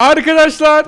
Arkadaşlar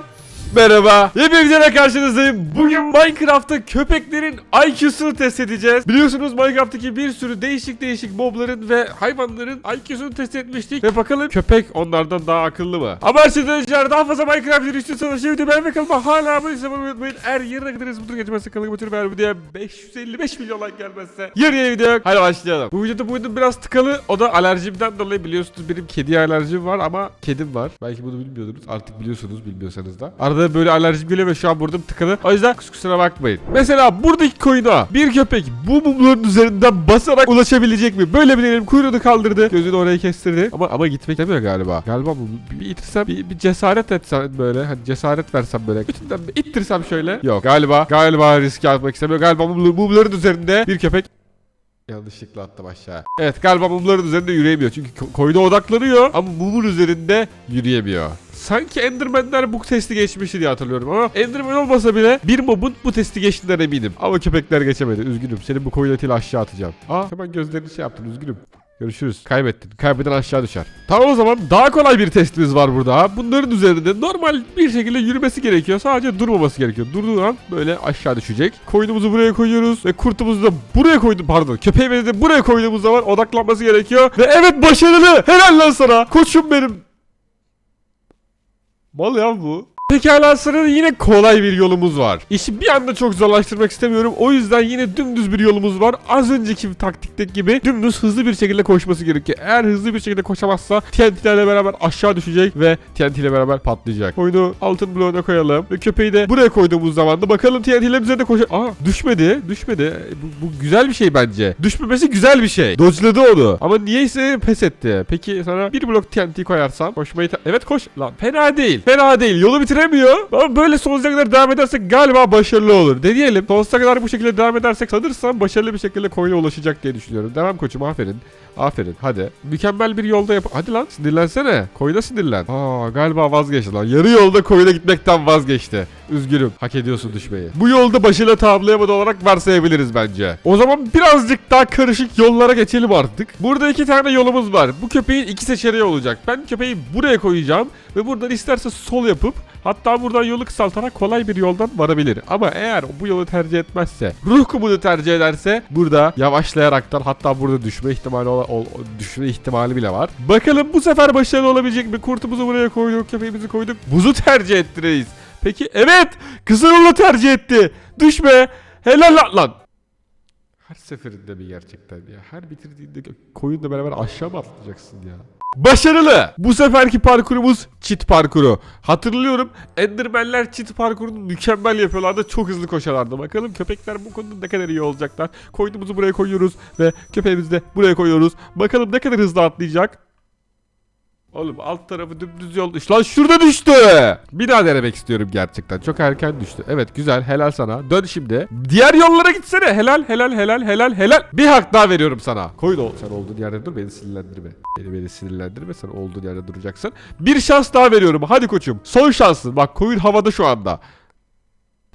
Merhaba. Yeni videoyla karşınızdayım. Bugün Minecraft'ta köpeklerin IQ'sunu test edeceğiz. Biliyorsunuz Minecraft'taki bir sürü değişik değişik mobların ve hayvanların IQ'sunu test etmiştik. Ve bakalım köpek onlardan daha akıllı mı? Ama her önce daha fazla Minecraft videosu şimdi beğen ve kanalıma hala abone olmayı unutmayın. Eğer yarına kadar bu geçmezse kanalıma götürüp eğer videoya 555 milyon like gelmezse yarın yeni video. Hadi başlayalım. Bu videoda bu video biraz tıkalı. O da alerjimden dolayı biliyorsunuz benim kediye alerjim var ama kedim var. Belki bunu bilmiyordunuz. Artık biliyorsunuz bilmiyorsanız da. Arada böyle alerjim geliyor ve şu an burnum tıkalı. O yüzden kus- kusura bakmayın. Mesela buradaki koyuna bir köpek bu mumların üzerinden basarak ulaşabilecek mi? Böyle bir deneyelim. Kuyruğunu kaldırdı. Gözünü oraya kestirdi. Ama ama gitmek istemiyor galiba. Galiba bu bir, itirsem bir, bir cesaret etsem böyle. Hani cesaret versem böyle. Götünden bir ittirsem şöyle. Yok galiba. Galiba riske atmak istemiyor. Galiba mumların üzerinde bir köpek Yanlışlıkla attım aşağı. Evet galiba mumların üzerinde yürüyemiyor. Çünkü ko- koyuna odaklanıyor ama mumun üzerinde yürüyemiyor. Sanki Enderman'ler bu testi geçmişti diye hatırlıyorum ama Enderman olmasa bile bir mobun bu testi geçtiğinden eminim. Ama köpekler geçemedi. Üzgünüm. Senin bu koyun etiyle aşağı atacağım. Aa hemen gözlerini şey yaptın. Üzgünüm. Görüşürüz. Kaybettin. Kaybeden aşağı düşer. Tamam o zaman daha kolay bir testimiz var burada. Bunların üzerinde normal bir şekilde yürümesi gerekiyor. Sadece durmaması gerekiyor. Durduğu an böyle aşağı düşecek. Koyunumuzu buraya koyuyoruz ve kurtumuzu da buraya koydum. Pardon. Köpeğimizi de buraya koyduğumuz zaman odaklanması gerekiyor. Ve evet başarılı. Helal lan sana. Koçum benim. Mal ya bu. Pekala sırada yine kolay bir yolumuz var. İşi bir anda çok zorlaştırmak istemiyorum. O yüzden yine dümdüz bir yolumuz var. Az önceki taktikteki gibi dümdüz hızlı bir şekilde koşması gerekiyor. Eğer hızlı bir şekilde koşamazsa TNT'lerle beraber aşağı düşecek ve TNT ile beraber patlayacak. Oyunu altın bloğuna koyalım. Ve köpeği de buraya koyduğumuz zaman da bakalım TNT'lerin üzerinde koşa... Aa düşmedi. Düşmedi. Bu, bu güzel bir şey bence. Düşmemesi güzel bir şey. Dodge'ladı onu. Ama niyeyse pes etti. Peki sana bir blok TNT koyarsam koşmayı... Evet koş. Lan fena değil. Fena değil. Yolu bitiremiyor. Ama böyle sonsuza kadar devam edersek galiba başarılı olur. Deneyelim. Sonsuza kadar bu şekilde devam edersek sanırsam başarılı bir şekilde koyuna ulaşacak diye düşünüyorum. Devam koçum aferin. Aferin hadi. Mükemmel bir yolda yap. Hadi lan sinirlensene. Koyuna sinirlen. Aa galiba vazgeçti lan. Yarı yolda koyuna gitmekten vazgeçti. Üzgünüm. Hak ediyorsun düşmeyi. Bu yolda başıyla tamamlayamadı olarak varsayabiliriz bence. O zaman birazcık daha karışık yollara geçelim artık. Burada iki tane yolumuz var. Bu köpeğin iki seçeneği olacak. Ben köpeği buraya koyacağım ve buradan isterse sol yapıp Hatta buradan yolu kısaltarak kolay bir yoldan varabilir. Ama eğer bu yolu tercih etmezse, ruh kumunu tercih ederse burada yavaşlayaraktan hatta burada düşme ihtimali ola- ol- düşme ihtimali bile var. Bakalım bu sefer başarılı olabilecek mi? Kurtumuzu buraya koyduk, köpeğimizi koyduk. Buzu tercih etti reis. Peki evet, kısa tercih etti. Düşme. Helal lan. Her seferinde mi gerçekten ya? Her bitirdiğinde koyunla beraber aşağı mı atlayacaksın ya? Başarılı. Bu seferki parkurumuz çit parkuru. Hatırlıyorum Enderman'ler çit parkurunu mükemmel yapıyorlardı. Çok hızlı koşarlardı. Bakalım köpekler bu konuda ne kadar iyi olacaklar. Koyunumuzu buraya koyuyoruz ve köpeğimizi de buraya koyuyoruz. Bakalım ne kadar hızlı atlayacak. Oğlum alt tarafı dümdüz yol düş. Lan şurada düştü. Bir daha denemek istiyorum gerçekten. Çok erken düştü. Evet güzel helal sana. Dön şimdi. Diğer yollara gitsene. Helal helal helal helal helal. Bir hak daha veriyorum sana. Koyun ol. Sen olduğun yerde dur beni sinirlendirme. Beni beni sinirlendirme. Sen olduğun yerde duracaksın. Bir şans daha veriyorum. Hadi koçum. Son şansın. Bak koyun havada şu anda.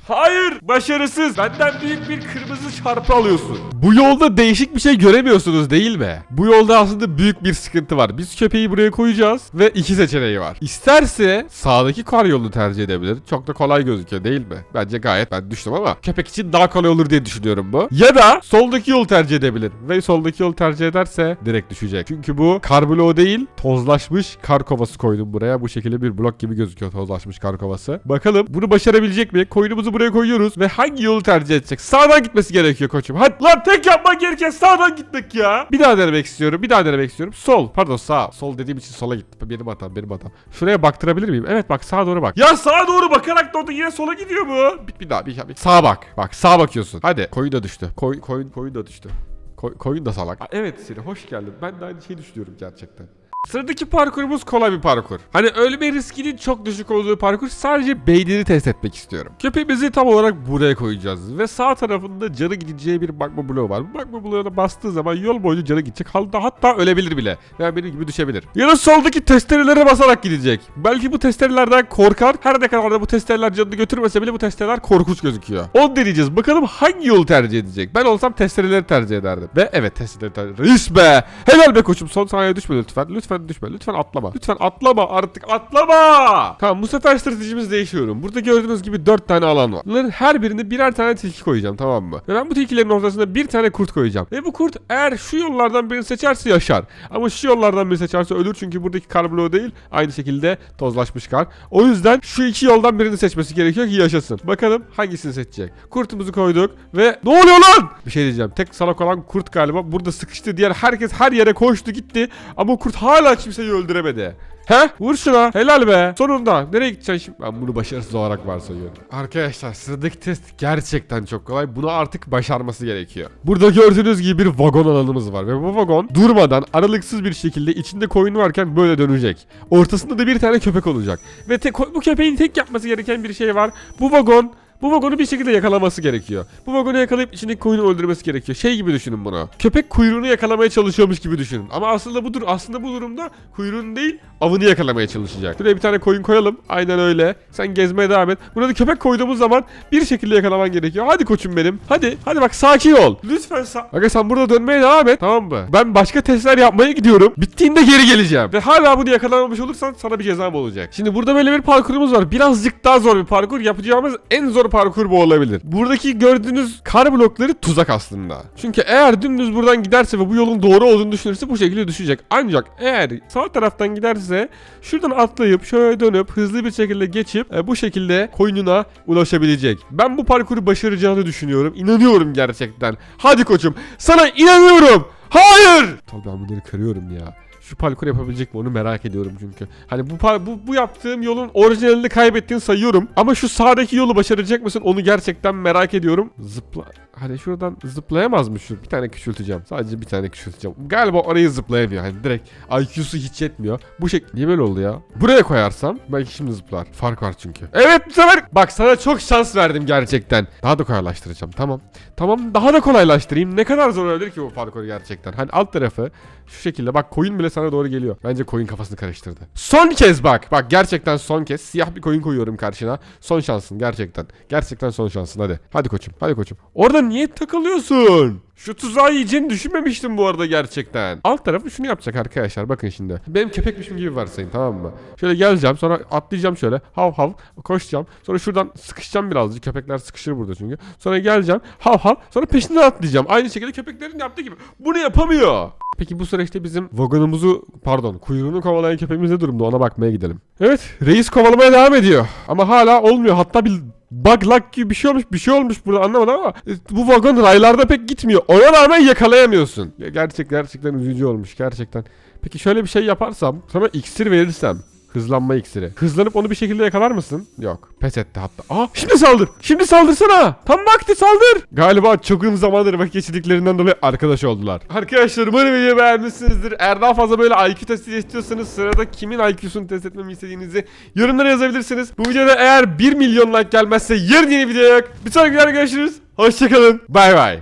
Hayır! Başarısız! Benden büyük bir kırmızı çarpı alıyorsun. Bu yolda değişik bir şey göremiyorsunuz değil mi? Bu yolda aslında büyük bir sıkıntı var. Biz köpeği buraya koyacağız ve iki seçeneği var. İsterse sağdaki kar yolunu tercih edebilir. Çok da kolay gözüküyor değil mi? Bence gayet ben düştüm ama köpek için daha kolay olur diye düşünüyorum bu. Ya da soldaki yolu tercih edebilir. Ve soldaki yolu tercih ederse direkt düşecek. Çünkü bu kar bloğu değil tozlaşmış kar kovası koydum buraya. Bu şekilde bir blok gibi gözüküyor tozlaşmış kar kovası. Bakalım bunu başarabilecek mi? Koyunumuzu buraya koyuyoruz ve hangi yolu tercih edecek? Sağdan gitmesi gerekiyor koçum. Hadi lan tek yapman gereken sağdan gitmek ya. Bir daha denemek istiyorum. Bir daha denemek istiyorum. Sol. Pardon sağ. Sol dediğim için sola gitti. Benim hatam benim hatam. Şuraya baktırabilir miyim? Evet bak sağa doğru bak. Ya sağa doğru bakarak da yine sola gidiyor mu? Bir, bir daha bir, bir. Sağa bak. Bak sağa bakıyorsun. Hadi. Koyun da düştü. Koy, koyun, koyun da düştü. Koy, koyun da salak. Aa, evet Siri hoş geldin. Ben de aynı şeyi düşünüyorum gerçekten. Sıradaki parkurumuz kolay bir parkur. Hani ölme riskinin çok düşük olduğu parkur sadece beynini test etmek istiyorum. Köpeğimizi tam olarak buraya koyacağız ve sağ tarafında canı gideceği bir magma bloğu var. Bu magma bloğuna bastığı zaman yol boyunca canı gidecek. Hatta, hatta ölebilir bile. Veya benim gibi düşebilir. Ya da soldaki testerelere basarak gidecek. Belki bu testerelerden korkar. Her ne kadar da bu testereler canını götürmese bile bu testereler korkunç gözüküyor. Onu deneyeceğiz. Bakalım hangi yolu tercih edecek. Ben olsam testereleri tercih ederdim. Ve evet testereleri tercih Reis be! Helal be koçum. Son saniye düşme lütfen. Lütfen lütfen düşme. Lütfen atlama. Lütfen atlama artık atlama. Tamam bu sefer stratejimiz değişiyorum. Burada gördüğünüz gibi 4 tane alan var. Bunların her birine birer tane tilki koyacağım tamam mı? Ve ben bu tilkilerin ortasına bir tane kurt koyacağım. Ve bu kurt eğer şu yollardan birini seçerse yaşar. Ama şu yollardan birini seçerse ölür çünkü buradaki kar bloğu değil. Aynı şekilde tozlaşmış kar. O yüzden şu iki yoldan birini seçmesi gerekiyor ki yaşasın. Bakalım hangisini seçecek. Kurtumuzu koyduk ve ne oluyor lan? Bir şey diyeceğim. Tek salak olan kurt galiba burada sıkıştı. Diğer herkes her yere koştu gitti. Ama kurt hala kimseyi öldüremedi. He? Vur şuna. Helal be. Sonunda. Nereye gideceksin şimdi? Ben bunu başarısız olarak varsayıyorum. Arkadaşlar sıradaki test gerçekten çok kolay. Bunu artık başarması gerekiyor. Burada gördüğünüz gibi bir vagon alanımız var. Ve bu vagon durmadan aralıksız bir şekilde içinde koyun varken böyle dönecek. Ortasında da bir tane köpek olacak. Ve tek, bu köpeğin tek yapması gereken bir şey var. Bu vagon bu vagonu bir şekilde yakalaması gerekiyor. Bu vagonu yakalayıp içindeki koyunu öldürmesi gerekiyor. Şey gibi düşünün bunu. Köpek kuyruğunu yakalamaya çalışıyormuş gibi düşünün. Ama aslında budur. Aslında bu durumda kuyruğunu değil avını yakalamaya çalışacak. Buraya bir tane koyun koyalım. Aynen öyle. Sen gezmeye devam et. Burada köpek koyduğumuz zaman bir şekilde yakalaman gerekiyor. Hadi koçum benim. Hadi. Hadi bak sakin ol. Lütfen sa Aga sen burada dönmeye devam et. Tamam mı? Ben başka testler yapmaya gidiyorum. Bittiğinde geri geleceğim. Ve hala bunu yakalamamış olursan sana bir cezam olacak. Şimdi burada böyle bir parkurumuz var. Birazcık daha zor bir parkur. Yapacağımız en zor parkur bu olabilir. Buradaki gördüğünüz kar blokları tuzak aslında. Çünkü eğer dümdüz buradan giderse ve bu yolun doğru olduğunu düşünürse bu şekilde düşecek. Ancak eğer sağ taraftan giderse şuradan atlayıp şöyle dönüp hızlı bir şekilde geçip e, bu şekilde koynuna ulaşabilecek. Ben bu parkuru başaracağını düşünüyorum. İnanıyorum gerçekten. Hadi koçum sana inanıyorum. Hayır! Tabii ben bunları kırıyorum ya. Şu parkur yapabilecek mi onu merak ediyorum çünkü. Hani bu bu, bu yaptığım yolun orijinalini kaybettiğini sayıyorum. Ama şu sağdaki yolu başaracak mısın onu gerçekten merak ediyorum. Zıpla. Hani şuradan zıplayamaz mı şu? Bir tane küçülteceğim. Sadece bir tane küçülteceğim. Galiba orayı zıplayamıyor. Hani direkt IQ'su hiç yetmiyor. Bu şek... Niye böyle oldu ya? Buraya koyarsam belki şimdi zıplar. Fark var çünkü. Evet bu sefer... Bak sana çok şans verdim gerçekten. Daha da kolaylaştıracağım. Tamam. Tamam daha da kolaylaştırayım. Ne kadar zor olabilir ki bu parkur gerçekten. Hani alt tarafı şu şekilde bak koyun bile sana doğru geliyor. Bence koyun kafasını karıştırdı. Son kez bak. Bak gerçekten son kez siyah bir koyun koyuyorum karşına. Son şansın gerçekten. Gerçekten son şansın hadi. Hadi koçum. Hadi koçum. Orada niye takılıyorsun? Şu tuzağı yiyeceğini düşünmemiştim bu arada gerçekten. Alt tarafı şunu yapacak arkadaşlar bakın şimdi. Benim köpekmişim gibi varsayın tamam mı? Şöyle geleceğim sonra atlayacağım şöyle hav hav koşacağım. Sonra şuradan sıkışacağım birazcık. Köpekler sıkışır burada çünkü. Sonra geleceğim hav hav sonra peşinden atlayacağım. Aynı şekilde köpeklerin yaptığı gibi. Bunu yapamıyor. Peki bu süreçte bizim vagonumuzu pardon kuyruğunu kovalayan köpeğimiz ne durumda ona bakmaya gidelim. Evet reis kovalamaya devam ediyor. Ama hala olmuyor. Hatta bir bug luck gibi bir şey olmuş bir şey olmuş burada anlamadım ama e, bu vagon raylarda pek gitmiyor. Ona rağmen yakalayamıyorsun. Ya Gerçek gerçekten üzücü olmuş gerçekten. Peki şöyle bir şey yaparsam sana iksir verirsem Hızlanma iksiri. Hızlanıp onu bir şekilde yakalar mısın? Yok. Pes etti hatta. Aa şimdi saldır. Şimdi saldırsana. Tam vakti saldır. Galiba çok uzun zamandır vakit geçirdiklerinden dolayı arkadaş oldular. Arkadaşlar umarım videoyu beğenmişsinizdir. Eğer daha fazla böyle IQ testi istiyorsanız sırada kimin IQ'sunu test etmemi istediğinizi yorumlara yazabilirsiniz. Bu videoda eğer 1 milyon like gelmezse yarın yeni video yok. Bir sonraki videoda görüşürüz. Hoşçakalın. Bay bay.